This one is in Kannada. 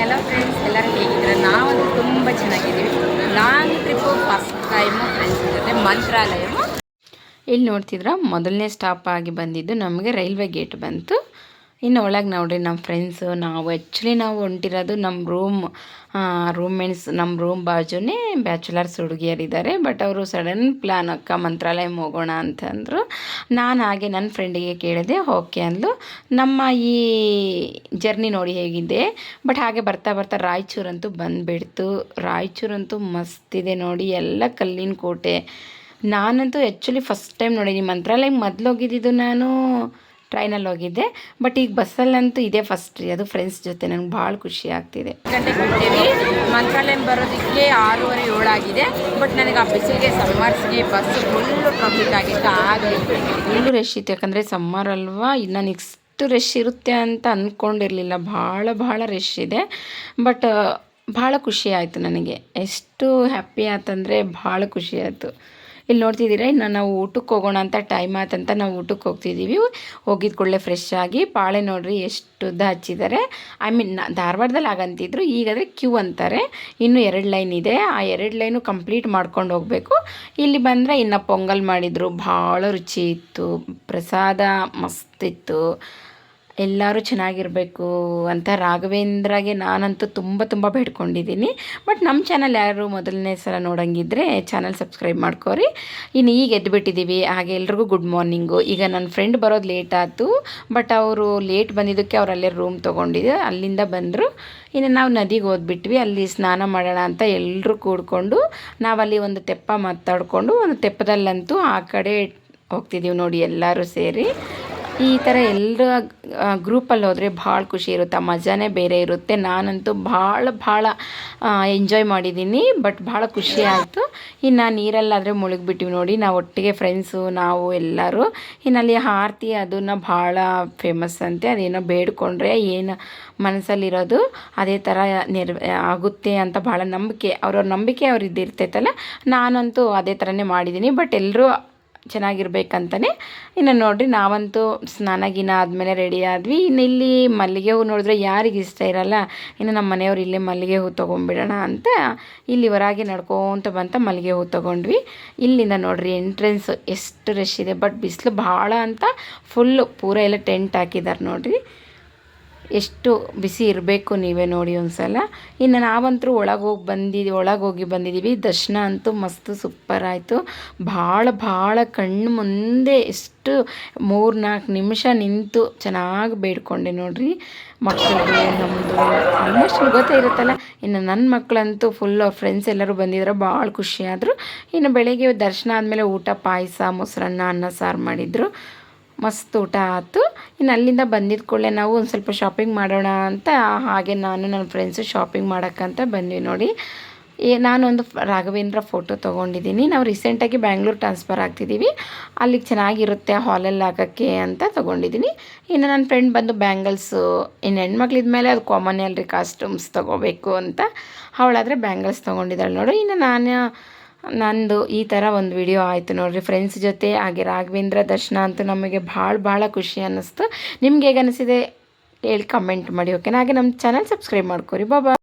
ಎಲ್ಲ ಫ್ರೆಂಡ್ಸ್ ಎಲ್ಲರೂ ಹೇಗಿದ್ದಾರೆ? ನಾವಂತೂ ತುಂಬ ಚೆನ್ನಾಗಿದ್ದೀವಿ. Long trip first time friends ಜೊತೆ ಇಲ್ಲಿ ನೋಡ್ತಿದ್ರ ಮೊದಲನೇ ಸ್ಟಾಪ್ ಆಗಿ ಬಂದಿದ್ದು ನಮಗೆ ರೈಲ್ವೆ ಗೇಟ್ ಬಂತು. ಇನ್ನು ಒಳಗೆ ನೋಡ್ರಿ ನಮ್ಮ ಫ್ರೆಂಡ್ಸು ನಾವು ಆ್ಯಕ್ಚುಲಿ ನಾವು ಹೊಂಟಿರೋದು ನಮ್ಮ ರೂಮ್ ರೂಮ್ಮೇಟ್ಸ್ ನಮ್ಮ ರೂಮ್ ಬಾಜುನೇ ಬ್ಯಾಚುಲರ್ಸ್ ಹುಡುಗಿಯರಿದ್ದಾರೆ. ಬಟ್ ಅವರು ಸಡನ್ ಪ್ಲ್ಯಾನ್ ಅಕ್ಕ ಮಂತ್ರಾಲಯ ಹೋಗೋಣ ಅಂತಂದರು. ನಾನು ಹಾಗೆ ನನ್ನ ಫ್ರೆಂಡಿಗೆ ಕೇಳಿದೆ, ಓಕೆ ಅಂದ್ಲು. ನಮ್ಮ ಈ ಜರ್ನಿ ನೋಡಿ ಹೇಗಿದೆ. ಬಟ್ ಹಾಗೆ ಬರ್ತಾ ಬರ್ತಾ ರಾಯಚೂರಂತೂ ಬಂದುಬಿಡ್ತು. ರಾಯಚೂರಂತೂ ಮಸ್ತಿದೆ ನೋಡಿ, ಎಲ್ಲ ಕಲ್ಲಿನ ಕೋಟೆ. ನಾನಂತೂ ಆ್ಯಕ್ಚುಲಿ ಫಸ್ಟ್ ಟೈಮ್ ನೋಡಿದ್ದೀನಿ ಮಂತ್ರಾಲಯ ಮೊದಲು ಹೋಗಿದ್ದಿದ್ದು ನಾನು. ಟ್ರೈನಲ್ಲಿ ಹೋಗಿದ್ದೆ. ಬಟ್ ಈಗ ಬಸ್ಸಲ್ಲಂತೂ ಇದೇ ಫಸ್ಟ್ ರೀ. ಅದು ಫ್ರೆಂಡ್ಸ್ ಜೊತೆ ನನಗೆ ಭಾಳ ಖುಷಿ ಆಗ್ತಿದೆ. ಗಂಟೆಗೆ ಬಿಡ್ತೀವಿ ಮಂತ್ರಾಲಯ ಬರೋದಕ್ಕೆ ಆರೂವರೆ ಏಳಾಗಿದೆ ಬಟ್ ನನಗೆ ಆ ಬಿಸಿಲಿಗೆ ಸಮ್ಮರ್ಸ್ಗೆ ಬಸ್ ಫುಲ್ಲು ಟ್ರಾಫಿಕ್ ಆಗಿತ್ತು ಆಗಲಿ ಫುಲ್ಲು ರಶ್ ಇತ್ತು. ಯಾಕಂದರೆ ಸಮ್ಮರ್ ಅಲ್ವಾ? ಇನ್ನು ನೆಕ್ಸ್ಟ್ ರಶ್ ಇರುತ್ತೆ ಅಂತ ಅಂದ್ಕೊಂಡಿರಲಿಲ್ಲ ಭಾಳ ಭಾಳ ರಶ್ ಇದೆ. ಬಟ್ ಭಾಳ ಖುಷಿ ಆಯಿತು ನನಗೆ. ಎಷ್ಟು ಹ್ಯಾಪಿ ಆಯ್ತಂದರೆ ಭಾಳ ಖುಷಿ ಆಯಿತು. ಇಲ್ಲಿ ನೋಡ್ತಿದ್ದೀರಾ, ಇನ್ನು ನಾವು ಊಟಕ್ಕೆ ಹೋಗೋಣ ಅಂತ ಟೈಮ್ ಆತಂತ ನಾವು ಊಟಕ್ಕೆ ಹೋಗ್ತಿದ್ದೀವಿ. ಹೋಗಿದ ಕೂಡಲೇ ಫ್ರೆಶ್ ಆಗಿ ಪಾಳೆ ನೋಡ್ರಿ ಎಷ್ಟು ಉದ್ದ ಹಚ್ಚಿದ್ದಾರೆ ಐ ಮೀನ್ ಧಾರವಾಡದಲ್ಲಿ ಆಗಂತಿದ್ರು, ಈಗಾದರೆ ಕ್ಯೂ ಅಂತಾರೆ. ಇನ್ನು ಎರಡು ಲೈನ್ ಇದೆ. ಆ ಎರಡು ಲೈನು ಕಂಪ್ಲೀಟ್ ಮಾಡ್ಕೊಂಡು ಹೋಗಬೇಕು. ಇಲ್ಲಿ ಬಂದರೆ ಇನ್ನು ಪೊಂಗಲ್ ಮಾಡಿದರು, ಭಾಳ ರುಚಿ ಇತ್ತು, ಪ್ರಸಾದ ಮಸ್ತಿತ್ತು ಎಲ್ಲರೂ ಚೆನ್ನಾಗಿರಬೇಕು ಅಂತ ರಾಘವೇಂದ್ರಗೆ ನಾನಂತೂ ತುಂಬ ತುಂಬ ಬೇಡ್ಕೊಂಡಿದ್ದೀನಿ. ಬಟ್ ನಮ್ಮ ಚಾನಲ್ ಯಾರು ಮೊದಲನೇ ಸಲ ನೋಡಂಗಿದ್ರೆ ಚಾನಲ್ ಸಬ್ಸ್ಕ್ರೈಬ್ ಮಾಡ್ಕೋರಿ. ಇನ್ನು ಈಗ ಎದ್ದುಬಿಟ್ಟಿದ್ದೀವಿ ಹಾಗೆ ಎಲ್ರಿಗೂ ಗುಡ್ ಮಾರ್ನಿಂಗು ಈಗ ನನ್ನ ಫ್ರೆಂಡ್ ಬರೋದು ಲೇಟ್ ಆಯಿತು. ಬಟ್ ಅವರು ಲೇಟ್ ಬಂದಿದ್ದಕ್ಕೆ ಅವ್ರು ಅಲ್ಲೇ ರೂಮ್ ತೊಗೊಂಡಿದ್ದು ಅಲ್ಲಿಂದ ಬಂದರು. ಇನ್ನು ನಾವು ನದಿಗೆ ಹೋದ್ಬಿಟ್ವಿ. ಅಲ್ಲಿ ಸ್ನಾನ ಮಾಡೋಣ ಅಂತ ಎಲ್ಲರೂ ಕೂಡ್ಕೊಂಡು ನಾವಲ್ಲಿ ಒಂದು ತೆಪ್ಪ ಮಾತಾಡಿಕೊಂಡು ಒಂದು ತೆಪ್ಪದಲ್ಲಂತೂ ಆ ಕಡೆ ಹೋಗ್ತಿದ್ದೀವಿ ನೋಡಿ ಎಲ್ಲರೂ ಸೇರಿ. ಈ ಥರ ಎಲ್ಲರ ಗ್ರೂಪಲ್ಲಿ ಹೋದರೆ ಭಾಳ ಖುಷಿ ಇರುತ್ತೆ. ಆ ಮಜಾನೇ ಬೇರೆ ಇರುತ್ತೆ. ನಾನಂತೂ ಭಾಳ ಭಾಳ ಎಂಜಾಯ್ ಮಾಡಿದ್ದೀನಿ ಬಟ್ ಭಾಳ ಖುಷಿ ಆಯಿತು. ಇನ್ನು ನೀರಲ್ಲಾದರೆ ಮುಳುಗಿಬಿಟ್ಟಿವಿ ನೋಡಿ. ನಾವು ಒಟ್ಟಿಗೆ ಫ್ರೆಂಡ್ಸು ನಾವು ಎಲ್ಲರೂ. ಇನ್ನು ಅಲ್ಲಿ ಆರತಿ ಅದನ್ನು ಭಾಳ ಫೇಮಸ್ ಅಂತೆ. ಅದೇನೋ ಬೇಡ್ಕೊಂಡ್ರೆ ಏನು ಮನಸ್ಸಲ್ಲಿರೋದು, ಅದೇ ಥರ ನೆರವ್, ಆಗುತ್ತೆ ಅಂತ ಭಾಳ ನಂಬಿಕೆ. ಅವ್ರವ್ರ ನಂಬಿಕೆ ಅವ್ರು ಇದ್ದಿರ್ತೈತಲ್ಲ ನಾನಂತೂ ಅದೇ ಥರನೇ ಮಾಡಿದ್ದೀನಿ. ಬಟ್ ಎಲ್ಲರೂ ಚೆನ್ನಾಗಿರ್ಬೇಕಂತಲೇ ಇನ್ನು ನೋಡಿರಿ ನಾವಂತೂ ಸ್ನಾನ ಗಿನ ಆದಮೇಲೆ ರೆಡಿ ಆದ್ವಿ. ಇನ್ನು ಇಲ್ಲಿ ಮಲ್ಲಿಗೆ ಹೂ ನೋಡಿದ್ರೆ ಯಾರಿಗೆ ಇಷ್ಟ ಇರಲ್ಲ. ಇನ್ನು ನಮ್ಮ ಮನೆಯವ್ರು ಇಲ್ಲೇ ಮಲ್ಲಿಗೆ ಹೂ ತೊಗೊಂಡ್ಬಿಡೋಣ ಅಂತ ಇಲ್ಲಿ ಹೊರಗೆ ನಡ್ಕೊತ ಬಂತ ಮಲ್ಲಿಗೆ ಹೂ ತೊಗೊಂಡ್ವಿ. ಇಲ್ಲಿಂದ ನೋಡಿರಿ ಎಂಟ್ರೆನ್ಸ್ ಎಷ್ಟು ರಶ್ ಇದೆ. ಬಟ್ ಬಿಸಿಲು ಭಾಳ ಅಂತ ಫುಲ್ಲು ಪೂರ ಎಲ್ಲ ಟೆಂಟ್ ಹಾಕಿದ್ದಾರೆ ನೋಡಿರಿ. ಎಷ್ಟು ಬಿಸಿ ಇರಬೇಕು ನೀವೇ ನೋಡಿ ಒಂದು ಸಲ ಇನ್ನು ನಾವಂತರೂ ಒಳಗೆ ಹೋಗಿ ಒಳಗೋಗಿ ಒಳಗೆ ಹೋಗಿ ಬಂದಿದ್ದೀವಿ ದರ್ಶನ ಅಂತೂ ಮಸ್ತ್ ಸೂಪರ್ ಆಯಿತು. ಭಾಳ ಭಾಳ ಕಣ್ಣು ಮುಂದೆ ಎಷ್ಟು ಮೂರು ನಾಲ್ಕು ನಿಮಿಷ ನಿಂತು ಚೆನ್ನಾಗಿ ಬೇಡ್ಕೊಂಡೆ ನೋಡ್ರಿ. ಮಕ್ಕಳಿಗೆ ನಮ್ಮದು ಆಲ್ಮೋಸ್ಟ್ ಗೊತ್ತೇ ಇರುತ್ತಲ್ಲ, ಇನ್ನು ನನ್ನ ಮಕ್ಕಳಂತೂ ಫುಲ್ ಅವ್ರ ಫ್ರೆಂಡ್ಸ್ ಎಲ್ಲರೂ ಬಂದಿದ್ರು, ಭಾಳ ಖುಷಿಯಾದರು ಇನ್ನು ಬೆಳಗ್ಗೆ ದರ್ಶನ ಆದಮೇಲೆ ಊಟ ಪಾಯಸ, ಮೊಸರನ್ನ, ಅನ್ನ, ಸಾರು ಮಾಡಿದರು. ಮಸ್ತ್ ಊಟ ಆಯ್ತು. ಇನ್ನು ಅಲ್ಲಿಂದ ಬಂದಿದ್ದ ಕೂಡಲೇ ನಾವು ಒಂದು ಸ್ವಲ್ಪ ಶಾಪಿಂಗ್ ಮಾಡೋಣ ಅಂತ, ಹಾಗೆ ನಾನು ನನ್ನ ಫ್ರೆಂಡ್ಸು ಶಾಪಿಂಗ್ ಮಾಡೋಕ್ಕಂತ ಬಂದ್ವಿ ನೋಡಿ. ಏ ನಾನೊಂದು ರಾಘವೇಂದ್ರ ಫೋಟೋ ತೊಗೊಂಡಿದ್ದೀನಿ. ನಾವು ರೀಸೆಂಟಾಗಿ ಬ್ಯಾಂಗ್ಳೂರು ಟ್ರಾನ್ಸ್ಫರ್ ಆಗ್ತಿದ್ದೀವಿ. ಅಲ್ಲಿಗೆ ಚೆನ್ನಾಗಿರುತ್ತೆ ಹಾಲಲ್ಲಿ ಹಾಕೋಕ್ಕೆ ಅಂತ ತೊಗೊಂಡಿದ್ದೀನಿ. ಇನ್ನು ನನ್ನ ಫ್ರೆಂಡ್ ಬಂದು ಬ್ಯಾಂಗಲ್ಸು ಇನ್ನು ಹೆಣ್ಮಕ್ಳಿದ ಮೇಲೆ ಅದು ಕಾಮನ್ ಅಲ್ರಿ ಕಾಸ್ಟ್ಯೂಮ್ಸ್ ತೊಗೋಬೇಕು ಅಂತ. ಅವಳಾದರೆ ಬ್ಯಾಂಗಲ್ಸ್ ತೊಗೊಂಡಿದ್ದಾಳೆ ನೋಡು. ಇನ್ನು ನಾನು ನಂದು ಈ ಥರ ಒಂದು ವಿಡಿಯೋ ಆಯಿತು ನೋಡಿರಿ. ಫ್ರೆಂಡ್ಸ್ ಜೊತೆ ಹಾಗೆ ರಾಘವೇಂದ್ರ ದರ್ಶನ ಅಂತೂ ನಮಗೆ ಭಾಳ ಭಾಳ ಖುಷಿ ಅನ್ನಿಸ್ತು. ನಿಮ್ಗೆ ಹೇಗೆ ಅನಿಸಿದೆ ಹೇಳಿ ಕಮೆಂಟ್ ಮಾಡಿ ಓಕೆನಾ ಹಾಗೆ ನಮ್ಮ ಚಾನಲ್ ಸಬ್ಸ್ಕ್ರೈಬ್ ಮಾಡ್ಕೊರಿ. ಬಾಬಾ